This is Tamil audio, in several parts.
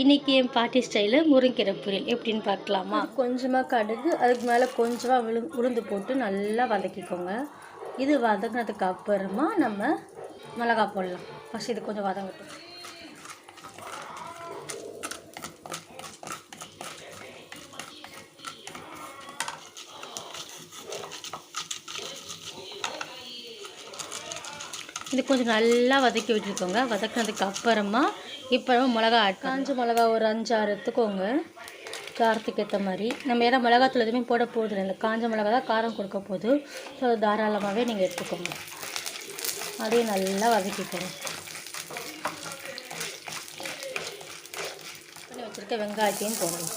இன்றைக்கி என் பாட்டி ஸ்டைலில் முருங்கீரை பொரியல் எப்படின்னு பார்க்கலாமா? கொஞ்சமாக கடுகு அதுக்கு மேலே கொஞ்சமாக விழு உளுந்து போட்டு நல்லா வதக்கிக்கோங்க. இது வதங்கினதுக்கு அப்புறமா நம்ம மிளகா போடலாம். ஃபஸ்ட் இது கொஞ்சம் வதங்கட்டும். இது கொஞ்சம் நல்லா வதக்கி விட்டுருக்கோங்க வதக்கினதுக்கு அப்புறமா இப்போ மிளகா ஆட் காஞ்ச மிளகா ஒரு அஞ்சு ஆறு எடுத்துக்கோங்க. காரத்துக்கு ஏற்ற மாதிரி. நம்ம ஏன்னா மிளகாத்தூள் எதுவுமே போட போகுது இல்லை. காஞ்ச மிளகா தான் காரம் கொடுக்க போகுது. ஸோ தாராளமாகவே நீங்கள் எடுத்துக்கோங்க. அதையும் நல்லா வதக்கிக்கணும் வச்சுருக்க வெங்காயத்தையும் போடணும்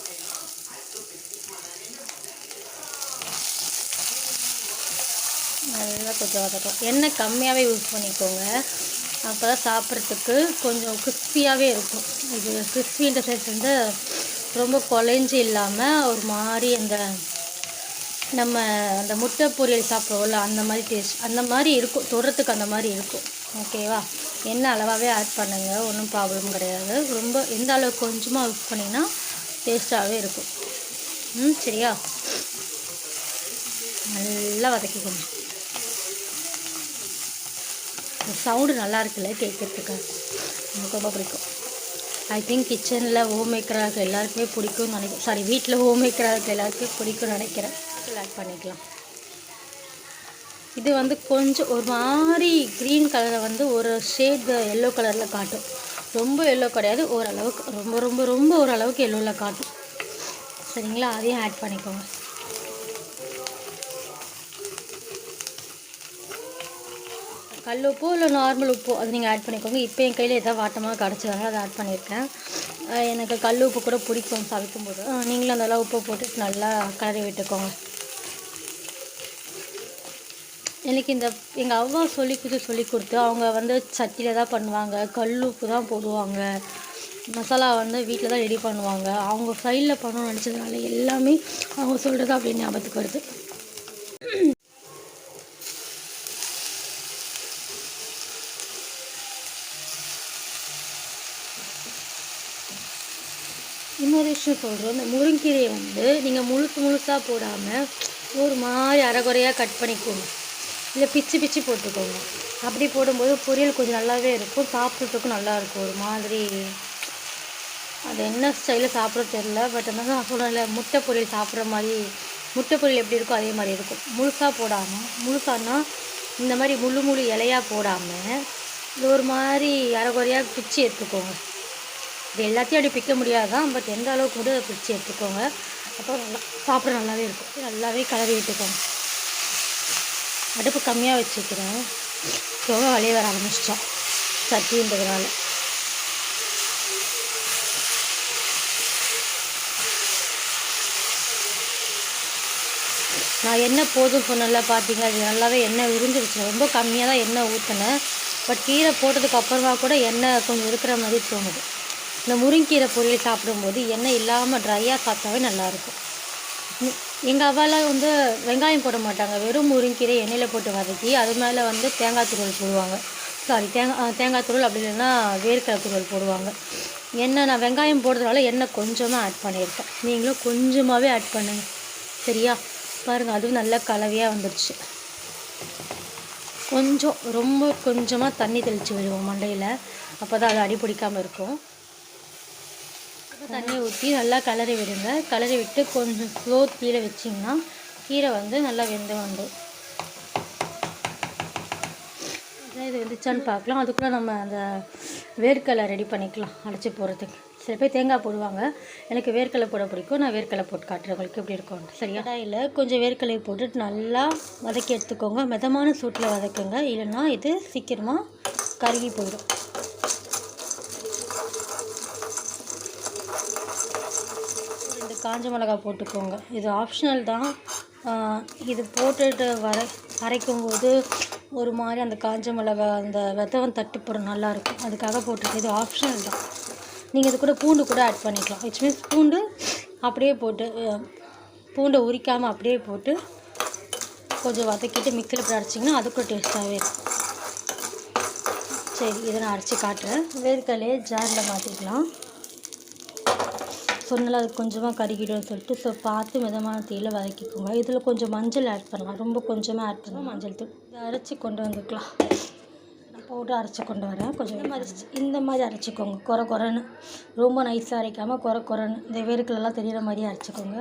நல்லா கொஞ்சம் வதக்கும் எண்ணெய் கம்மியாகவே யூஸ் பண்ணிக்கோங்க. அப்போ தான் சாப்பிட்றதுக்கு கொஞ்சம் கிறிஸ்பியாகவே இருக்கும். இது கிறிஸ்பின்ற சைஸ் வந்து ரொம்ப குழஞ்சி இல்லாமல் ஒரு மாதிரி அந்த நம்ம அந்த முட்டை பொரியல் சாப்பிடுவோம்ல அந்த மாதிரி டேஸ்ட் அந்த மாதிரி இருக்கும். தொடுறதுக்கு அந்த மாதிரி இருக்கும். ஓகேவா எண்ணெய் அளவாகவே ஆட் பண்ணுங்கள் ஒன்றும் ப்ராப்ளம் கிடையாது. ரொம்ப எந்த அளவுக்கு கொஞ்சமாக யூஸ் பண்ணிங்கன்னா டேஸ்ட்டாகவே இருக்கும். ம் சரியா? நல்லா வதக்கிக்கணும் சவுண்டு நல்லா இருக்குல்ல கேட்குறதுக்கு எனக்கு ரொம்ப பிடிக்கும். ஐ திங்க் கிச்சனில் ஹோம் மேக்கராக இருக்க எல்லாருக்குமே பிடிக்கும்னு நினைக்கிறேன். சாரி வீட்டில் ஹோம் மேக்கராக இருக்க எல்லாருக்குமே பிடிக்கும்னு நினைக்கிறேன். ஆட் பண்ணிக்கலாம். இது வந்து கொஞ்சம் ஒரு மாதிரி க்ரீன் கலரை வந்து ஒரு ஷேட் எல்லோ கலரில் காட்டும். ரொம்ப எல்லோ கிடையாது ஓரளவுக்கு ரொம்ப ரொம்ப ரொம்ப ஓரளவுக்கு எல்லோவில் காட்டும். சரிங்களா? அதையும் ஆட் பண்ணிக்கோங்க. கல் உப்பு இல்லை நார்மல் உப்பு அது நீங்கள் ஆட் பண்ணிக்கோங்க. இப்போ என் கையில் எதாவது வாட்டமாக கிடச்சதுனால அதை ஆட் பண்ணியிருக்கேன் எனக்கு கல் உப்பு கூட பிடிக்கும் சமைக்கும் போது நீங்களும் அதெல்லாம் உப்பை போட்டு நல்லா கலரி விட்டுக்கோங்க. எனக்கு இந்த எங்கள் அவ்வா சொல்லி கொடுத்து சொல்லி கொடுத்து அவங்க வந்து சட்டியில் தான் பண்ணுவாங்க. கல் உப்பு தான் போடுவாங்க. மசாலா வந்து வீட்டில் தான் ரெடி பண்ணுவாங்க. அவங்க சைடில் பண்ணணும்னு நினச்சதுனால எல்லாமே அவங்க சொல்கிறது அப்படியே ஞாபகத்துக்கு வருது. இன்னொரு விஷயம் சொல்கிறோம் இந்த முருங்கீரையை வந்து நீங்கள் முழுசு முழுசாக போடாமல் ஒரு மாதிரி அரைகுறையாக கட் பண்ணிக்கோங்க. இல்லை பிச்சு பிச்சு போட்டுக்கோங்க. அப்படி போடும்போது பொரியல் கொஞ்சம் நல்லாவே இருக்கும். சாப்பிட்றதுக்கும் நல்லா இருக்கும். ஒரு மாதிரி அது என்ன ஸ்டைலில் சாப்பிட்றது தெரில பட் என்ன நான் சொல்கிறேன்ல முட்டை பொரியல் சாப்பிட்ற மாதிரி முட்டை பொரியல் எப்படி இருக்கோ அதே மாதிரி இருக்கும். முழுசாக போடாமல் முழுசானா இந்த மாதிரி முழு முழு இலையாக போடாமல் இது ஒரு மாதிரி அரைகுறையாக பிச்சு எடுத்துக்கோங்க. இது எல்லாத்தையும் அப்படி பிக்க முடியாதான் பட் எந்த அளவுக்கு கூட அதை பிடிச்சி எடுத்துக்கோங்க. அப்போ நல்லா சாப்பிட நல்லாவே இருக்கும். நல்லாவே கலரி விட்டுக்கோங்க. அடுப்பு கம்மியாக வச்சுக்கிறேன். புகை வழிய வர ஆரம்பிச்சிட்டோம். சட்டின்றதுனால. நான் எண்ணெய் போதும் சொன்னல பார்த்தீங்க அது நல்லாவே எண்ணெய் உறிஞ்சிருச்சு. ரொம்ப கம்மியாக தான் எண்ணெய் ஊற்றினேன் பட் கீரை போட்டதுக்கு அப்புறமா கூட எண்ணெய் கொஞ்சம் இருக்கிற மாதிரி தோணுது. இந்த முருங்கீரை பொரியல் சாப்பிடும்போது எண்ணெய் இல்லாமல் ட்ரையாக சாப்பிட்டாவே நல்லாயிருக்கும். எங்கள் அவ்வாலாம் வந்து வெங்காயம் போட மாட்டாங்க. வெறும் முருங்கீரை எண்ணெயில் போட்டு வதக்கி அது மேலே வந்து தேங்காய் துருவல் போடுவாங்க. சாரி தேங்காய் தேங்காய் துருவல் அப்படி இல்லைன்னா வேர்க்கடலை துருவல் போடுவாங்க. எண்ணெய் நான் வெங்காயம் போடுறதுனால எண்ணெய் கொஞ்சமாக ஆட் பண்ணியிருக்கேன். நீங்களும் கொஞ்சமாகவே ஆட் பண்ணுங்கள் சரியா? பாருங்கள் அதுவும் நல்லா கலவையாக வந்துடுச்சு கொஞ்சம் ரொம்ப கொஞ்சமாக தண்ணி தெளித்து விடுவோம் மண்டையில். அப்போ தான் அது அடி பிடிக்காமல் இருக்கும். தண்ணி ஊற்றி நல்லா கலரி விடுங்க. கலரி விட்டு கொஞ்சம் ஸ்லோ கீரை வச்சிங்கன்னா கீரை வந்து நல்லா வெந்து வந்துடும் இது வெந்துச்சான்னு பார்க்கலாம். அதுக்குள்ளே நம்ம அந்த வேர்க்கடலை ரெடி பண்ணிக்கலாம் அடைச்சி போடுறதுக்கு. சில பேர் தேங்காய் போடுவாங்க. எனக்கு வேர்க்கலை போட பிடிக்கும். நான் வேர்க்கலை போட்டு காட்டுறேன் உங்களுக்கு எப்படி இருக்கும் சரியா? இல்லை கொஞ்சம் வேர்க்கலை போட்டுட்டு நல்லா வதக்கி எடுத்துக்கோங்க. மிதமான சூட்டில் வதக்குங்க. இல்லைன்னா இது சீக்கிரமாக கருகி போயிடும். காஞ்ச மிளகா போட்டுக்கோங்க. இது ஆப்ஷனல் தான். இது போட்டுட்டு வரை அரைக்கும் போது ஒரு மாதிரி அந்த காஞ்ச மிளகா அந்த விதவம் தட்டுப்படும் நல்லாயிருக்கும் அதுக்காக போட்டுருக்கு இது ஆப்ஷனல் தான். நீங்கள் இது கூட பூண்டு கூட ஆட் பண்ணிக்கலாம். இட்ஸ் மீன்ஸ் பூண்டு அப்படியே போட்டு பூண்டை உரிக்காமல் அப்படியே போட்டு கொஞ்சம் வதக்கிட்டு மிக்சியில் போய் அரைச்சிங்கன்னா அது கூட டேஸ்ட்டாகவே இருக்கும். சரி இதை நான் அரைச்சி காட்டுறேன். வேர்க்கடலையே ஜாரில் மாற்றிக்கலாம் சொன்னல அது கொஞ்சமாக கருகிடும்னு சொல்லிட்டு. ஸோ பார்த்து மிதமான தீயில் வதக்கிக்கோங்க. இதில் கொஞ்சம் மஞ்சள் ஆட் பண்ணலாம் ரொம்ப கொஞ்சமாக ஆட் பண்ணலாம் மஞ்சள் தூள். இதை அரைச்சி கொண்டு வந்துக்கலாம். நான் பவுடர் அரைச்சி கொண்டு வரேன். கொஞ்சம் இந்த மாதிரி இந்த மாதிரி அரைச்சிக்கோங்க. குறை குறைன்னு ரொம்ப நைஸாக அரைக்காமல் குறை குறைன்னு இந்த வேர்க்கலெல்லாம் தெரியிற மாதிரி அரைச்சிக்கோங்க.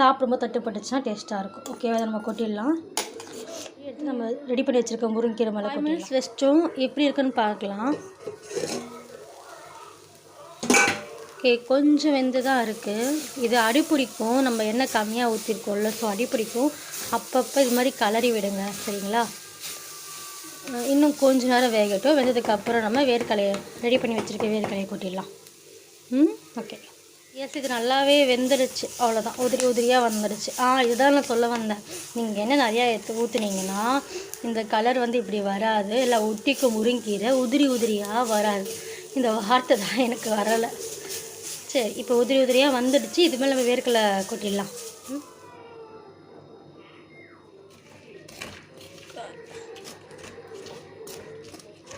சாப்பிடும்போது தட்டுப்பட்டுச்சுன்னா டேஸ்ட்டாக இருக்கும். ஓகேவா அதை நம்ம கொட்டிடலாம். எடுத்து நம்ம ரெடி பண்ணி வச்சுருக்க முருங்கீரை மேலே ஃபைவ் மினிட்ஸ் வச்சிட்டோம் எப்படி இருக்குன்னு பார்க்கலாம். ஓகே கொஞ்சம் வெந்து தான் இருக்குது இது அடிப்பிடிக்கும் நம்ம எண்ணெய் கம்மியாக ஊற்றிருக்கோம்ல ஸோ அடிப்பிடிக்கும் அப்பப்போ இது மாதிரி கலரி விடுங்க சரிங்களா? இன்னும் கொஞ்ச நேரம் வேகட்டும். வெந்ததுக்கப்புறம் நம்ம வேர்க்கலையை ரெடி பண்ணி வச்சுருக்க வேர்க்கலையை கொட்டிடலாம். ம்? ஓகே எஸ் இது நல்லாவே வெந்துடுச்சு அவ்வளோதான் உதிரி உதிரியாக வந்துடுச்சு ஆ இதுதான் நான் சொல்ல வந்தேன். நீங்கள் என்ன நிறையா எடுத்து ஊற்றுனீங்கன்னா இந்த கலர் வந்து இப்படி வராது. இல்லை ஒட்டிக்கும் முருங்கீரை உதிரி உதிரியாக வராது. இந்த வார்த்தை தான் எனக்கு வரலை. சரி இப்போ உதிரி உதிரியாக வந்துடுச்சு. இது மேலே நம்ம வேர்க்கலை கொட்டிடலாம். ம்.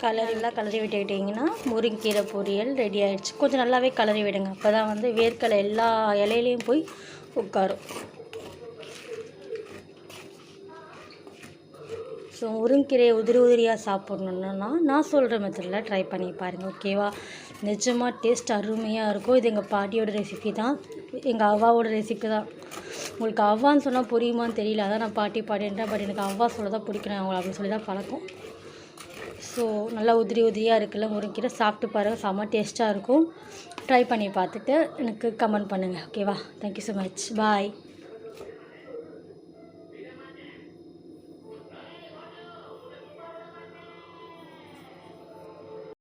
கலரிலாம் கலரி விட்டுக்கிட்டிங்கன்னா முருங்கீரை பொரியல் ரெடி ஆகிடுச்சு கொஞ்சம் நல்லாவே கலரி விடுங்க. அப்போ தான் வந்து வேர்க்கலை எல்லா இலையிலையும் போய் உட்காரும். ஸோ முருங்கீரையை உதிரி உதிரியாக சாப்பிட்ணுன்னா நான் சொல்கிற மெத்தடில் ட்ரை பண்ணி பாருங்கள் ஓகேவா நிஜமாக டேஸ்ட் அருமையாக இருக்கும் இது எங்கள் பாட்டியோட ரெசிபி தான். எங்கள் அவ்வாவோட ரெசிபி தான். உங்களுக்கு அவ்வான்னு சொன்னால் புரியுமான்னு தெரியல. அதான் நான் பாட்டி பாட்டின்றேன். பட் எனக்கு அவ்வா சொல்ல தான் பிடிக்கணும் அவங்கள அப்படின்னு சொல்லி தான் பழக்கம். ஸோ நல்லா உதிரி உதிரியாக இருக்குல்ல முருங்கீரை. சாப்பிட்டு பாருங்கள் செம்ம டேஸ்ட்டாக இருக்கும். ட்ரை பண்ணி பார்த்துட்டு எனக்கு கமெண்ட் பண்ணுங்கள் ஓகேவா தேங்க்யூ ஸோ மச் பாய்